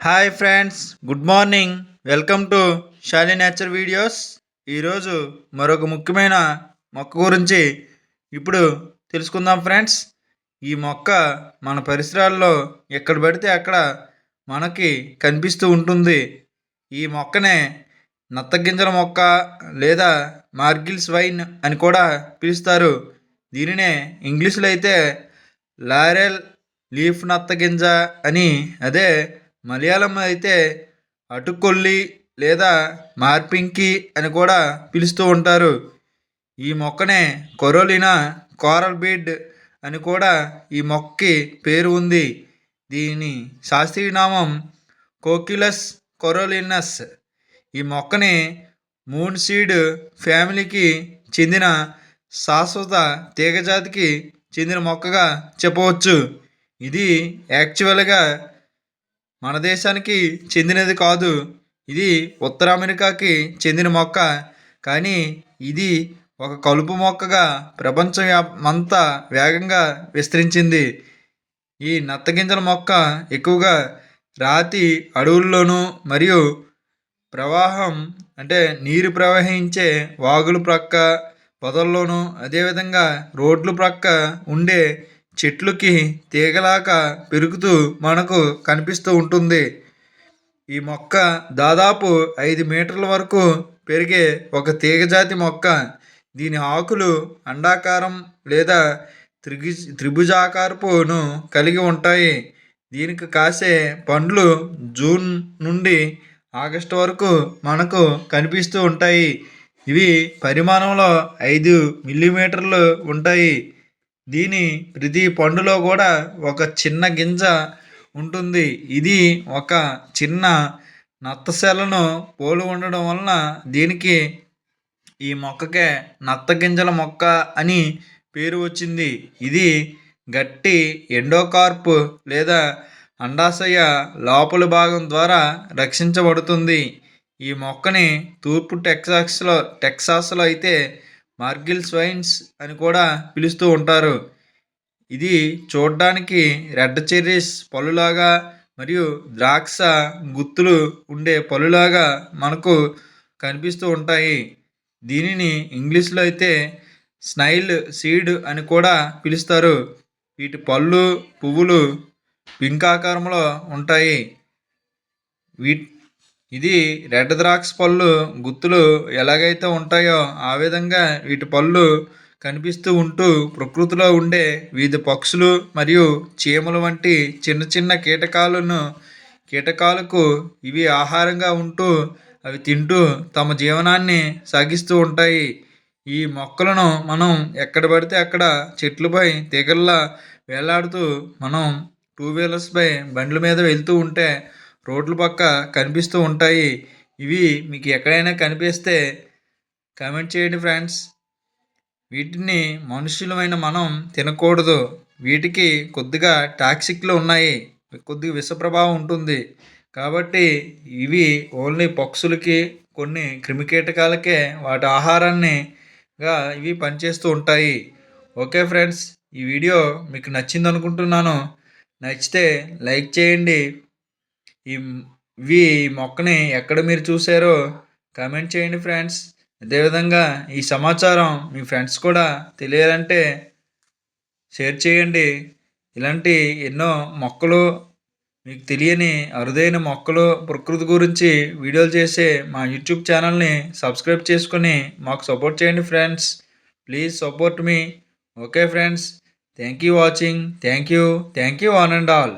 Hi friends good morning welcome to Shali nature videos ఈరోజు మరొక ముఖ్యమైన మొక్క గురించి ఇప్పుడు తెలుసుకుందాం ఫ్రెండ్స్ ఈ మొక్క మన పరిసరాల్లో ఎక్కడ పడితే అక్కడ మనకి కనిపిస్తూ ఉంటుంది. ఈ మొక్కనే నత్తగింజల మొక్క లేదా మార్గిల్స్ వైన్ అని కూడా పిలుస్తారు. దీనినే ఇంగ్లీష్లో అయితే లారెల్ లీఫ్ నత్తగింజ అని అదే మలయాళం అయితే అటుకొల్లి లేదా మార్పింకి అని కూడా పిలుస్తూ ఉంటారు. ఈ మొక్కనే కొరోలినా కోరల్ బీడ్ అని కూడా ఈ మొక్కకి పేరు ఉంది. దీని శాస్త్రీయ నామం కోక్యులస్ కొరోలినస్. ఈ మొక్కని మూన్ సీడ్ ఫ్యామిలీకి చెందిన శాశ్వత తీగజాతికి చెందిన మొక్కగా చెప్పవచ్చు. ఇది యాక్చువల్గా మన దేశానికి చెందినది కాదు. ఇది ఉత్తర అమెరికాకి చెందిన మొక్క. కానీ ఇది ఒక కలుపు మొక్కగా ప్రపంచం అంతా వేగంగా విస్తరించింది. ఈ నత్తగింజల మొక్క ఎక్కువగా రాతి అడవుల్లోనూ మరియు ప్రవాహం అంటే నీరు ప్రవహించే వాగులు ప్రక్క పొదల్లోనూ అదేవిధంగా రోడ్లు ప్రక్క ఉండే చెట్లుకి తీగలాగా పెరుగుతూ మనకు కనిపిస్తూ ఉంటుంది. ఈ మొక్క దాదాపు ఐదు మీటర్ల వరకు పెరిగే ఒక తీగజాతి మొక్క. దీని ఆకులు అండాకారం లేదా త్రిగు త్రిభుజాకారపును కలిగి ఉంటాయి. దీనికి కాసే పండ్లు జూన్ నుండి ఆగస్టు వరకు మనకు కనిపిస్తూ ఉంటాయి. ఇవి పరిమాణంలో ఐదు మిల్లీమీటర్లు ఉంటాయి. దీని ప్రతి పండులో కూడా ఒక చిన్న గింజ ఉంటుంది. ఇది ఒక చిన్న నత్తశలను పోలి ఉండడం వలన దీనికి ఈ మొక్కకే నత్త గింజల మొక్క అని పేరు వచ్చింది. ఇది గట్టి ఎండోకార్ప్ లేదా అండాశయ లోపల భాగం ద్వారా రక్షించబడుతుంది. ఈ మొక్కని తూర్పు టెక్సాస్లో టెక్సాస్లో అయితే మార్గిల్ స్వైన్స్ అని కూడా పిలుస్తూ ఉంటారు. ఇది చూడడానికి రెడ్ చెర్రీస్ పళ్ళులాగా మరియు ద్రాక్ష గుత్తులు ఉండే పళ్ళులాగా మనకు కనిపిస్తూ ఉంటాయి. దీనిని ఇంగ్లీష్లో అయితే స్నైల్ సీడ్ అని కూడా పిలుస్తారు. వీటి పళ్ళు పువ్వులు పింకాకారంలో ఉంటాయి. వీటి ఇది రెడ్ ద్రాక్ష పళ్ళు గుత్తులు ఎలాగైతే ఉంటాయో ఆ విధంగా వీటి పళ్ళు కనిపిస్తూ ఉంటూ ప్రకృతిలో ఉండే వివిధ పక్షులు మరియు చీమలు వంటి చిన్న చిన్న కీటకాలను కీటకాలకు ఇవి ఆహారంగా ఉంటూ అవి తింటూ తమ జీవనాన్ని సాగిస్తూ ఉంటాయి. ఈ మొక్కలను మనం ఎక్కడ పడితే అక్కడ చెట్లపై తీగల్లా వేలాడుతూ మనం టూ వీలర్స్పై బండ్ల మీద వెళ్తూ ఉంటే రోడ్ల పక్క కనిపిస్తూ ఉంటాయి. ఇవి మీకు ఎక్కడైనా కనిపిస్తే కామెంట్ చేయండి ఫ్రెండ్స్. వీటిని మనుషులమైన మనం తినకూడదు. వీటికి కొద్దిగా టాక్సిక్లు ఉన్నాయి. కొద్దిగా విష ప్రభావం ఉంటుంది. కాబట్టి ఇవి ఓన్లీ పక్షులకి కొన్ని క్రిమికీటకాలకే వాటి ఆహారాన్నిగా ఇవి పనిచేస్తూ ఉంటాయి. ఓకే ఫ్రెండ్స్ ఈ వీడియో మీకు నచ్చింది అనుకుంటున్నాను నచ్చితే లైక్ చేయండి. ఈ ఇవి మొక్కని ఎక్కడ మీరు చూసారో కామెంట్ చేయండి ఫ్రెండ్స్. అదేవిధంగా ఈ సమాచారం మీ ఫ్రెండ్స్ కూడా తెలియాలంటే షేర్ చేయండి. ఇలాంటి ఎన్నో మొక్కలు మీకు తెలియని అరుదైన మొక్కలు ప్రకృతి గురించి వీడియోలు చేసే మా యూట్యూబ్ ఛానల్ని సబ్స్క్రైబ్ చేసుకుని మాకు సపోర్ట్ చేయండి friends. Please support me. Okay friends. Thank you watching. Thank you. Thank you one and all.